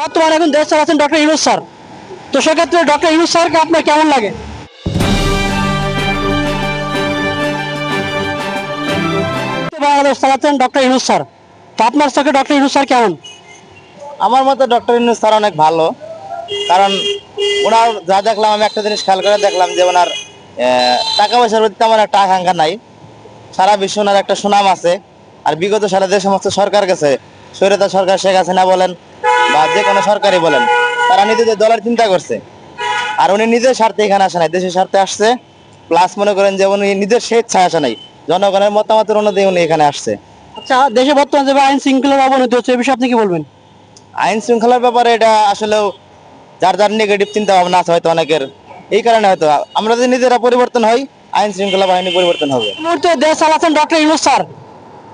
বর্তমানে এখন দেশ চালাচ্ছেন ডক্টর ইউনুস স্যার। তো সেক্ষেত্রে ডক্টর ইউনুস স্যারকে আপনার কেমন লাগে? Doctor sir. ডক্টর স্যার কেমন? আমার মতে ডক্টর স্যার অনেক ভালো। কারণ ওনার যা দেখলাম, আমি একটা জিনিস খেয়াল করে দেখলাম যে ওনার টাকা পয়সার প্রতি তেমন একটা আকাঙ্ক্ষা নাই। সারা বিশ্ব ওনার একটা সুনাম আছে। আর বিগত সালে যে সমস্ত সরকার গেছে সৈরতা সরকার, শেখ হাসিনা বলেন বা যে কোনো সরকারই বলেন তারা নিজেদের দলের চিন্তা করছে। আর উনি নিজের স্বার্থে এখানে আসে নাই দেশের স্বার্থে আসছে। প্লাস মনে করেন যে উনি নিজের স্বেচ্ছায় আসে নাই জনগণের মতামতের অনুযায়ী উনি এখানে আসছে। আচ্ছা দেশে বর্তমান যে আইন শৃঙ্খলার অবনতি হচ্ছে এ বিষয়ে আপনি কি বলবেন? আইন শৃঙ্খলার ব্যাপারে এটা আসলেও যার যার নেগেটিভ চিন্তা ভাবনা আছে হয়তো অনেকের। এই কারণে হয়তো আমরা যদি নিজেরা পরিবর্তন হই আইন শৃঙ্খলা বাহিনী পরিবর্তন হবে। মুহূর্তে দেশ চালাচ্ছেন ডক্টর ইউনুস স্যার।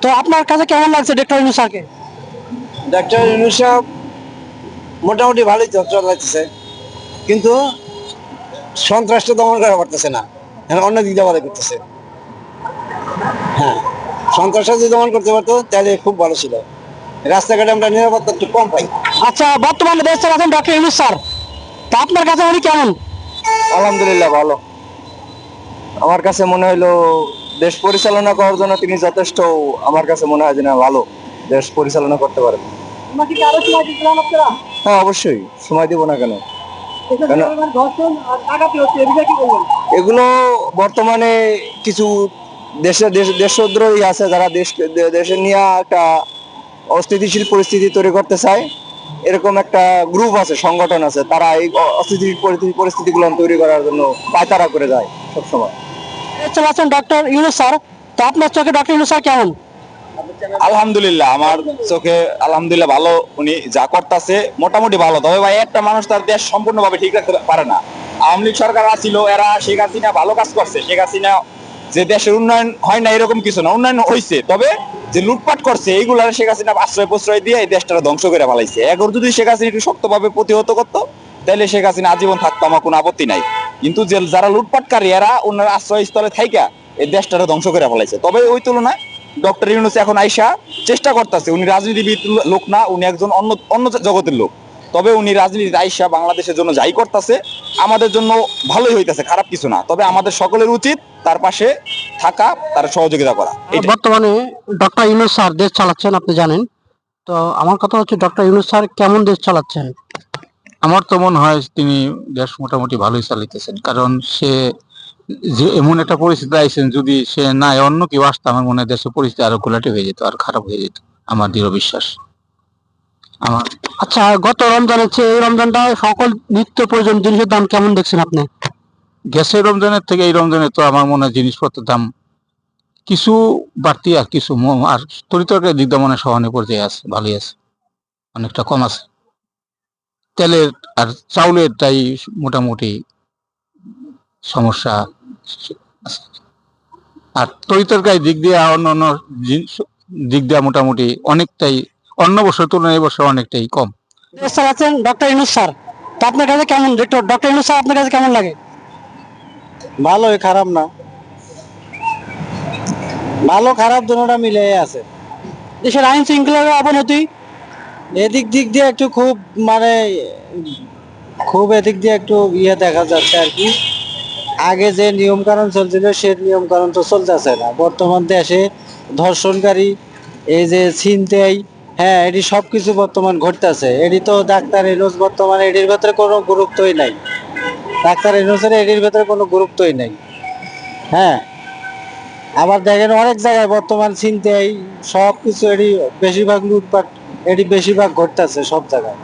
তো আপনার কাছে কেমন লাগছে ডক্টর ইউনুস স্যারকে? ডাক্তার ইউনুস সাহেব মোটামুটি ভালোই চালাচ্ছে কিন্তু সন্ত্রাসটা দমন করা পারতেছে না। এখন অন্য দিক দিয়ে করতেছে। হ্যাঁ সন্ত্রাসটা যদি দমন করতে পারতো তাহলে খুব ভালো ছিল। রাস্তাঘাটে আমরা নিরাপত্তা একটু কম পাই। আচ্ছা বর্তমানে দেশ চালাচ্ছেন ডক্টর ইউনুস স্যার। তো আপনার কাছে উনি কেমন? আলহামদুলিল্লাহ ভালো। আমার কাছে মনে হলো দেশ পরিচালনা করার জন্য তিনি যথেষ্ট আমার কাছে মনে হয় যে না ভালো। দেশ পরিচালনা করতে পারেন। আমাকে কি আরও সময় দিচ্ছিলাম আপনারা? হ্যাঁ অবশ্যই। সময় দিব না কেন? এগুলো বর্তমানে কিছু দেশে দেশদ্রোহী আছে যারা দেশ দেশে নিয়ে একটা অস্থিতিশীল পরিস্থিতি তৈরি করতে চায়। এরকম একটা গ্রুপ আছে সংগঠন আছে তারা এই অস্থিতিশীল পরিস্থিতি- পরিস্থিতিগুলো তৈরি করার জন্য পায়তারা করে যায় সবসময়। দেশ চালাচ্ছেন ডক্টর ইউনুস স্যার তো আপনার চোখে ডক্টর ইউনুস স্যার কেমন? আলহামদুলিল্লাহ, আমার চোখে আলহামদুলিল্লাহ ভালো, উনি যা করতেছে মোটামুটি ভালো। তবে ভাই, একটা মানুষ তার দেশ সম্পূর্ণভাবে ঠিক রাখতে পারে না। আওয়ামী লীগ সরকার আছিল, এরা শেখ হাসিনা ভালো কাজ করছে। শেখ হাসিনা যে দেশের উন্নয়ন হয় না, এরকম কিছু না, উন্নয়ন হয়েছে তবে যে লুটপাট করছে, এইগুলা শেখ হাসিনা আশ্রয় প্রশ্রয় দিয়ে এই দেশটা ধ্বংস করে ফেলাইছে। এখন যদি শেখ হাসিনা একটু শক্তভাবে প্রতিহত করতো তাহলে শেখ হাসিনা আজীবন থাকতো, আমার কোনো আপত্তি নাই। কিন্তু যে যারা লুটপাটকারী, এরা ওনার আশ্রয়স্থলে থাইকা এই দেশটারে ধ্বংস করে ফেলাইছে। তবে ওই তুলনায় ডক্টর ইউনুস এখন আইসা চেষ্টা করতেছে। উনি রাজনীতিবিদ লোক না উনি একজন অন্য অন্য জগতের লোক। তবে উনি রাজনীতিতে আইসা বাংলাদেশের জন্য যাই করতেছে আমাদের জন্য ভালোই হইতেছে খারাপ কিছু না। তবে আমাদের সকলের উচিত তার পাশে থাকা তার সহযোগিতা করা। বর্তমানে ডক্টর ইউনুস স্যার দেশ চালাচ্ছেন আপনি জানেন। তো আমার কথা হচ্ছে ডক্টর ইউনুস স্যার কেমন দেশ চালাচ্ছেন? আমার তো মনে হয় তিনি দেশ মোটামুটি ভালোই চালিতেছেন কারণ সে যে এমন একটা পরিস্থিতি আইসেন যদি সে নাই অন্য কেউ আসতো আমার মনে হয় দেশের পরিস্থিতি আরও গোলাটে হয়ে যেত আর খারাপ হয়ে যেত আমার দৃঢ় বিশ্বাস। আমার আচ্ছা গত রমজানের চেয়ে এই রমজানটা সকল নিত্য প্রয়োজন জিনিসের দাম কেমন দেখছেন আপনি? গ্যাসের রমজানের থেকে এই রমজানে তো আমার মনে হয় জিনিসপত্রের দাম কিছু বাড়তি আর কিছু আর তরিতরকারির দিক দিয়ে মনে সহানুভূতি পর্যায়ে আছে ভালোই আছে অনেকটা কম আছে। তেলের আর চাউলের তাই মোটামুটি সমস্যা। আর তরিতরকারি দিক দিয়ে অন্য অন্য দিক দিয়ে মোটামুটি অনেকটাই অন্য বছর তুলনায় এবছর অনেকটাই কম। দেশ চালাচ্ছেন ডক্টর ইউনুস স্যার। তো আপনার কাছে কেমন ডক্টর ডক্টর ইউনুস স্যার আপনার কাছে কেমন লাগে? ভালোই খারাপ না। ভালো খারাপ দুটোটা মিলে আছে। দেশের আইন শৃঙ্খলার অবনতি? এদিক দিক দিয়ে একটু খুব মানে খুব এদিক দিয়ে একটু ইয়ে দেখা যাচ্ছে আর কি। আগে যে নিয়ম কানুন চলছিল, সে নিয়ম কানুন তো চলতেছে না। বর্তমান দেশে ধর্ষণকারী, এই যে ছিনতাই হ্যাঁ এটি সব কিছু বর্তমান ঘটতেছে। এটি তো ডাক্তার এনোস বর্তমানে এটির ভেতরে কোনো গুরুত্বই নাই। ডাক্তার এনোসের এটির ভেতরে কোনো গুরুত্বই নাই। হ্যাঁ আবার দেখেন অনেক জায়গায় বর্তমান ছিনতাই সব কিছু এটি বেশিরভাগ লুটপাট, এটি বেশিরভাগ ঘটতেছে সব জায়গায়।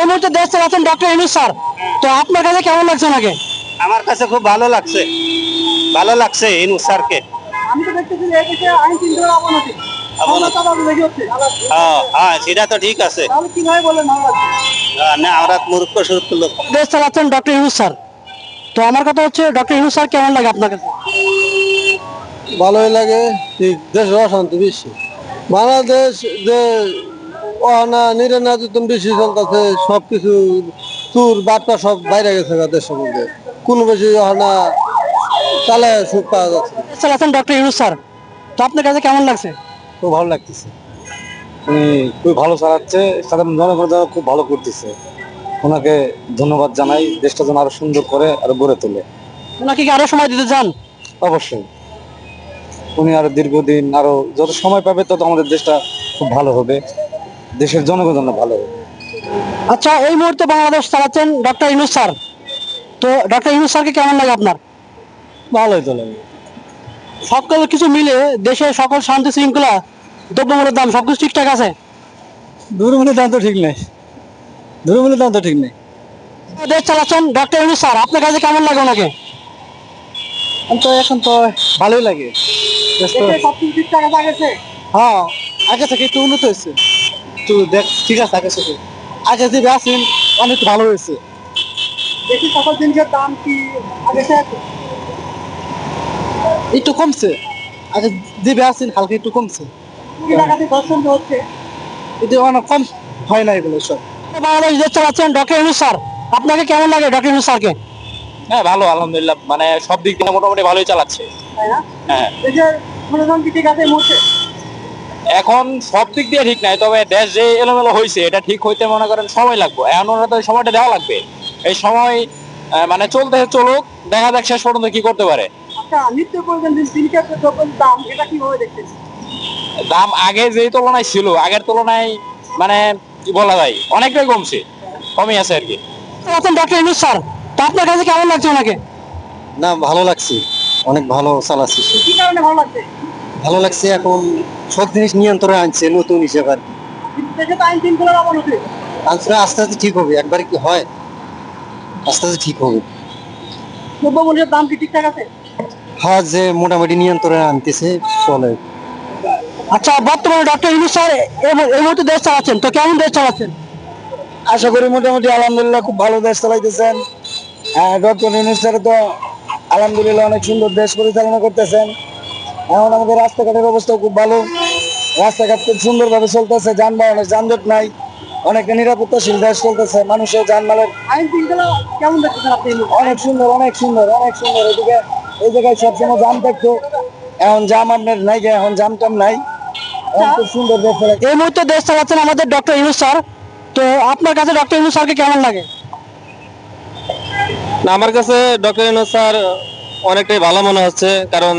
এই মুহূর্তে দেশ চালাচ্ছেন ডক্টর ইউনুস স্যার। তো আপনার কাছে কেমন লাগছে ওনাকে আমার কাছে খুব ভালো লাগছে। ভালো লাগছে ইনু স্যারকে আমি তো দেখতেছি যে এদেশে আইন শৃঙ্খলার অবনতি। হ্যাঁ হ্যাঁ না দেশ চালাচ্ছেন ডক্টর ইউনুস স্যার। তো আমার কথা হচ্ছে ডক্টর ইউনুস স্যার কেমন লাগে আপনার কাছে? ভালোই লাগে। ঠিক দেশের অশান্তি বেশি। বাংলাদেশ যে অনা নির্যাতন বেশি চলতেছে সব কিছু চুর বাটপা সব বাইরে গেছে দেশের মধ্যে। কোনো বেশি অনা চালায় সুখ পাওয়া যাচ্ছে। না। দেশ চালাচ্ছেন ডক্টর ইউনুস স্যার। তো আপনার কাছে কেমন লাগছে? খুব ভালো লাগতেছে। উনি খুবই ভালো চালাচ্ছে সাধারণ জনগণ খুব ভালো করতেছে। ওনাকে ধন্যবাদ জানাই দেশটা যেন আরও সুন্দর করে আরও গড়ে তোলে। ওনাকে কি আরও সময় দিতে চান? অবশ্যই। উনি আরও দীর্ঘদিন আরও যত সময় পাবে তত আমাদের দেশটা খুব ভালো হবে। দেশের জনগণ ভালো হবে আচ্ছা এই মুহূর্তে বাংলাদেশ চালাচ্ছেন ডক্টর ইউনুস স্যার। তো ডক্টর ইউনুস স্যারকে কেমন লাগে আপনার? ভালোই তো লাগে। সকল কিছু মিলে দেশে সকল শান্তি শৃঙ্খলা দ্রব্যমূল্যের দাম সবকিছু ঠিকঠাক আছে? দূরমূল্যের দাম তো ঠিক নেই। দূরমূল্যের দাম তো ঠিক নেই। দেশ চালাচ্ছেন ডক্টর ইউনুস স্যার আপনার কাছে কেমন লাগে ওনাকে? তো এখন তো ভালোই লাগে। হ্যাঁ আগে থেকে একটু উন্নত হয়েছে। একটু দেখ ঠিক আছে আগে থেকে। আগে যে আছেন অনেক ভালো হয়েছে। সকল জিনিসের দাম কি আগেছে একটু কমছে। আগে যে আছেন হালকা একটু কমছে। হচ্ছে। অনেক কম হয় না এগুলো সব। বাংলাদেশ দেশ চালাচ্ছেন ডক্টর ইউনুস স্যার। আপনাকে কেমন লাগে ডক্টর ইউনুস স্যারকে? হ্যাঁ ভালো আলহামদুলিল্লাহ। মানে সব দিক দিয়ে মোটামুটি ভালোই চালাচ্ছে। হ্যাঁ। ঠিক আছে এখন সব দিক দিয়ে ঠিক নাই তবে দেশ যে এলোমেলো হয়েছে এটা ঠিক হইতে মনে করেন সময় লাগবে। এখন ওরা তো সময়টা দেওয়া লাগবে। এই সময় মানে চলতে চলুক দেখা যাক শেষ পর্যন্ত কি করতে পারে। আচ্ছা দাম আগে যেই তুলনায় ছিল আগের তুলনায় মানে কি বলা যায় অনেকটাই কমছে কমই আছে আর কি। চালাচ্ছেন ডক্টর ইউনুস স্যার তো আপনার কাছে কেমন লাগছে ওনাকে? না ভালো লাগছে অনেক ভালো চালাচ্ছে। কি কারণে ভালো লাগছে? ভালো লাগছে এখন সব জিনিস নিয়ন্ত্রণে আনছে নতুন হিসেবে আর কি। আস্তে আস্তে ঠিক হবে একবারে কি হয়? আস্তে আস্তে ঠিক হবে। দ্রব্যমূল্যের দাম কি ঠিকঠাক আছে? হ্যাঁ যে মোটামুটি নিয়ন্ত্রণে আনতেছে চলে। আচ্ছা বর্তমানে ডক্টর ইউনুস স্যার এই- এই মুহূর্তে দেশ চালাচ্ছেন তো কেমন দেশ চালাচ্ছেন? আশা করি মোটামুটি আলহামদুলিল্লাহ খুব ভালো দেশ চালাইতেছেন। ডক্টর ইউনুস স্যার তো আলহামদুলিল্লাহ অনেক সুন্দর দেশ পরিচালনা করতেছেন। এখন আমাদের রাস্তাঘাটের অবস্থা খুব ভালো। রাস্তাঘাট খুব সুন্দরভাবে চলতেছে যানবাহনের যানজট নাই। অনেক নিরাপত্তাশীল দেশ চলতেছে মানুষের যানমালের আইন শৃঙ্খলা কেমন দেখতেছেন আপনি অনেক সুন্দর অনেক সুন্দর অনেক সুন্দর। এদিকে এই জায়গায় সবসময় জাম থাকতো এখন জাম আপনার নাই এখন জাম টাম নাই। খুব সুন্দর দেশ এই মুহূর্তে দেশ চালাচ্ছেন আমাদের ডক্টর ইউনুস স্যার। তো আপনার কাছে ডক্টর ইউনুস স্যারকে কেমন লাগে? না আমার কাছে ডক্টর ইউনুস স্যার অনেকটাই ভালো মনে হচ্ছে কারণ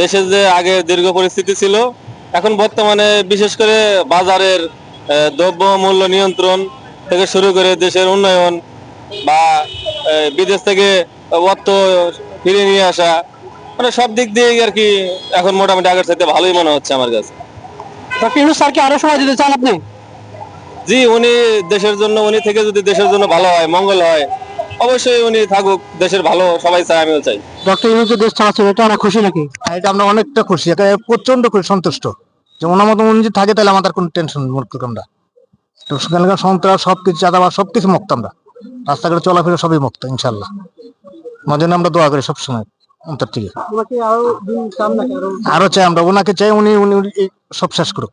দেশের যে আগে দীর্ঘ পরিস্থিতি ছিল এখন বর্তমানে বিশেষ করে বাজারের দ্রব্য মূল্য নিয়ন্ত্রণ থেকে শুরু করে দেশের উন্নয়ন বা বিদেশ থেকে অর্থ ফিরিয়ে নিয়ে আসা মানে সব দিক দিয়ে আর কি এখন মোটামুটি আগের সাথে ভালোই মনে হচ্ছে আমার কাছে। ডক্টর ইউনুস স্যারকে আরও সময় দিতে চান আপনি? জি উনি দেশের জন্য উনি থেকে যদি দেশের জন্য ভালো হয় মঙ্গল হয় অবশ্যই উনি থাকুক দেশের ভালো সবাই চায় আমিও চাই। ডক্টর ইউনুস যে দেশ চালাচ্ছেন এটা অনেক খুশি নাকি? এটা আমরা অনেকটা খুশি একেবারে প্রচণ্ড খুশি সন্তুষ্ট। যে ওনার মতো উনি যদি থাকে তাহলে আমাদের কোনো টেনশন মুক্ত আমরা। তো সেখানকার সন্ত্রাস সব কিছু চাঁদাবাদ সবকিছু মুক্ত আমরা। রাস্তাঘাটে চলাফেরা সবই মুক্ত ইনশাল্লাহ জন্য আমরা দোয়া করি সবসময় অন্তর থেকে। আরও আরও আরও চাই আমরা ওনাকে চাই উনি উনি উনি সব শেষ করুক।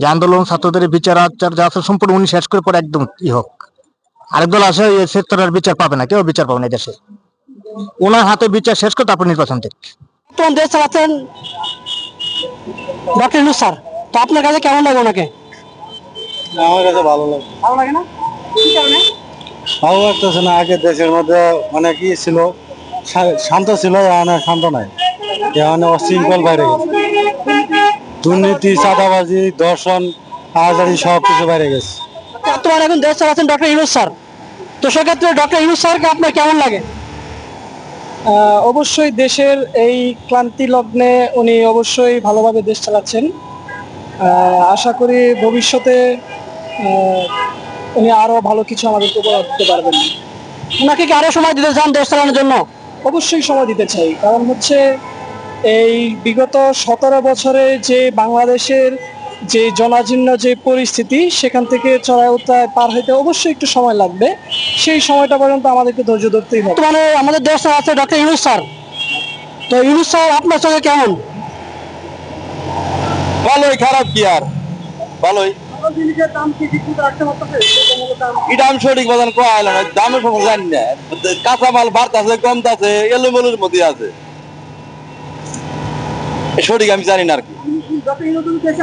যে আন্দোলন ছাত্রদের বিচার আচার যা আছে সম্পূর্ণ উনি শেষ করে পরে একদম ই হোক। আরেক দল আছে এই সেক্টরের বিচার পাবে না কেউ বিচার পাবে না এই দেশে। ওনার হাতে বিচার শেষ করে তারপর নির্বাচন দেখ। দেশ চালাচ্ছেন। ডক্টর ইউনুস স্যার তো আপনার কাছে কেমন লাগে ওনাকে? আমার কাছে ভালো লাগে। ভালো লাগে না? কি কারণে? ভালো লাগতেছে না আগে দেশের মধ্যে অনেক ই ছিল শান্ত ছিল এখন শান্ত নাই। এখন অশৃঙ্খল বাইরে গেছে। দুর্নীতি চাঁদাবাজি দর্শন হাজারি সব কিছু বাইরে গেছে। বর্তমানে এখন দেশ চালাচ্ছেন ডক্টর ইউনুস স্যার। তো সেক্ষেত্রে ডক্টর ইউনুস স্যারকে আপনার কেমন লাগে? অবশ্যই দেশের এই ক্লান্তি লগ্নে উনি অবশ্যই ভালোভাবে দেশ চালাচ্ছেন। আশা করি ভবিষ্যতে উনি আরও ভালো কিছু আমাদেরকে উপহার দিতে পারবেন। ওনাকে কি আরও সময় দিতে চান দেশ চালানোর জন্য? অবশ্যই সময় দিতে চাই। কারণ হচ্ছে এই বিগত সতেরো বছরে যে বাংলাদেশের যে জনাজীর্ণ যে পরিস্থিতি সেখান থেকে চড়াই উত্তরায় পার হইতে অবশ্যই একটু সময় লাগবে। সেই সময়টা পর্যন্ত আমাদেরকে ধৈর্য ধরতেই হবে। বর্তমানে আমাদের দেশ চালাচ্ছে ডক্টর ইউনুস স্যার। তো ইউনুস স্যার আপনার চোখে কেমন? ভালোই খারাপ কি আর? ভালোই। এটা আমি সঠিক বাজার কোয়া দামের কথা জানি না। কাঁচা মাল বাড়তাছে এলোমেলোর মধ্যে আছে। সঠিক আমি জানি না আর কি।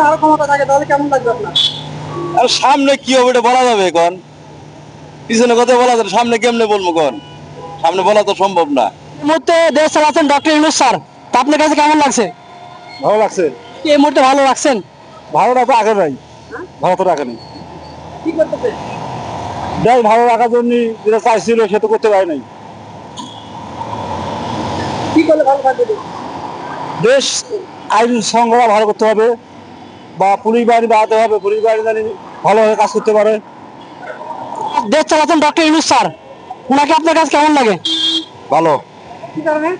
আরও ক্ষমতা থাকে তাহলে কেমন লাগবে আপনার আর সামনে কি হবে এটা বলা যাবে এখন? পিছনে কথা বলা যাবে সামনে কেমনে বলব কোন সামনে বলা তো সম্ভব না। মুহূর্তে দেশ চালাচ্ছেন ডক্টর ইউনুস স্যার তা আপনার কাছে কেমন লাগছে? ভালো লাগছে। কি এই মুহূর্তে ভালো রাখছেন ভালো রাখা আগে নাই। ভালো তো রাখেনি কি করতেছে? দেশ ভালো রাখার জন্য যেটা চাইছিল সেটা করতে পারে নাই। কি করলে ভালো থাকবে? দেশ? আইন শৃঙ্খলা ভালো করতে হবে বা পুলিশ বাহিনী বাড়াতে হবে পুলিশ বাহিনী জানি ভালোভাবে কাজ করতে পারে। দেশ চালাচ্ছেন ডক্টর ইউনুস স্যার। ওনাকে আপনার কাছে কেমন লাগে? ভালো। কি কারণে?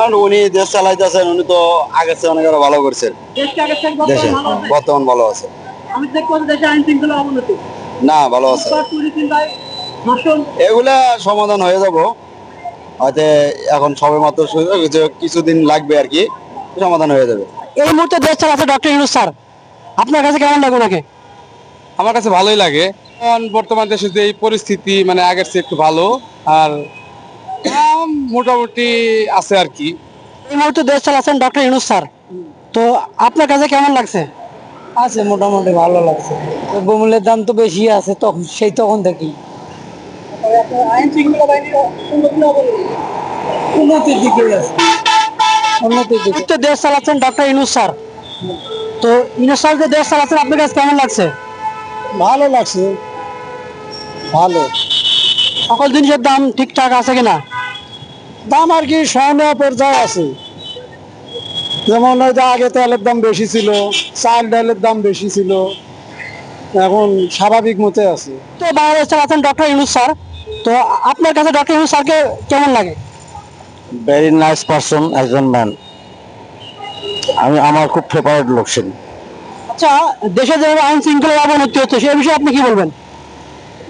আর উনি দেশ চালাইতেছেন উনি তো আগে চেয়ে অনেক ভালো করছেন। দেশে বর্তমানে ভালো আছে? বর্তমান ভালো আছে। আমি দেশে আইন শৃঙ্খলা অবনতি। না ভালো আছে। এগুলা সমাধান হয়ে যাব। হয়তো এখন সবে মাত্র কিছুদিন লাগবে আর কি সমাধান হয়ে যাবে। এই মুহূর্তে দেশ চালাচ্ছে ডক্টর ইউনুস স্যার। আপনার কাছে কেমন লাগে ওনাকে? আমার কাছে ভালোই লাগে। কারণ বর্তমান দেশের যে এই পরিস্থিতি মানে আগের চেয়ে একটু ভালো আর মোটামুটি আছে আর কি। এই মুহূর্তে দেশ চালাচ্ছেন ডক্টর ইউনুস স্যার। তো আপনার কাছে কেমন লাগছে? আছে মোটামুটি ভালো লাগছে। দ্রব্যমূল্যের দাম তো বেশি আছে তখন সেই তখন থেকেই। আইন শৃঙ্খলা বাহিনীর উন্নতি অবনতি উন্নতির দিকে আছে উন্নতির দিকে মুহূর্তে দেশ চালাচ্ছেন ডক্টর স্যার। তো ইউনুস স্যার যে দেশ চালাচ্ছেন আপনার কাছে কেমন লাগছে? ভালো লাগছে। ভালো। সকল জিনিসের দাম ঠিকঠাক আছে কিনা? দাম আর কি সহনীয় পর্যায়ে আছে। যেমন ওই যে আগে তেলের দাম বেশি ছিল চাল ডালের দাম বেশি ছিল এখন স্বাভাবিক মতে আছে। তো বাংলাদেশ চালাচ্ছেন ডক্টর ইউনুস স্যার। তো আপনার কাছে ডক্টর ইউনুস স্যারকে কেমন লাগে? ভেরি নাইস পারসন একজন ম্যান আমি আমার খুব ফেভারিট লোক সে। আচ্ছা দেশে যেভাবে আইন শৃঙ্খলা অবনতি হচ্ছে সেই বিষয়ে আপনি কি বলবেন?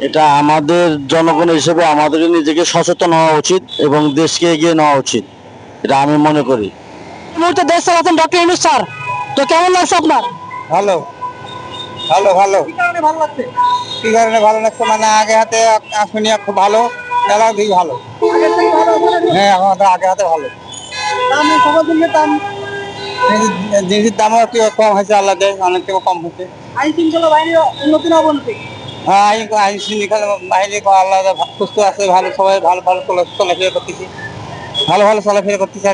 এটা আমাদের জনগণ হিসেবে আমাদের নিজেকে সচেতন হওয়া উচিত এবং দেশকে এগিয়ে নেওয়া উচিত। এটা আমি মনে করি। এই মুহূর্তে দেশ চালাচ্ছেন ডক্টর ইউনুস স্যার। তো কেমন লাগছে আপনার? ভালো। ভালো ভালো। কি কারণে ভালো লাগছে? কি কারণে ভালো লাগছে? মানে আগে হাতে শুনিয়া খুব ভালো। এলাও দিক ভালো? হ্যাঁ আমাদের আগে হাতে ভালো। দাম জিনিসের দামও একটু কম হয়েছে আল্লাহ দেয় অনেক থেকে কম হয়েছে আইন শৃঙ্খলা বাহিনীর উন্নতি না অবনতি হ্যাঁ আইন আইন শৃঙ্খলা বাহিনী আল্লাহ সুস্থ আছে ভালো সবাই ভালো ভালো চলা- চলাফেরা করতেছি। ভালো ভালো চলাফেরা করতেছে আর।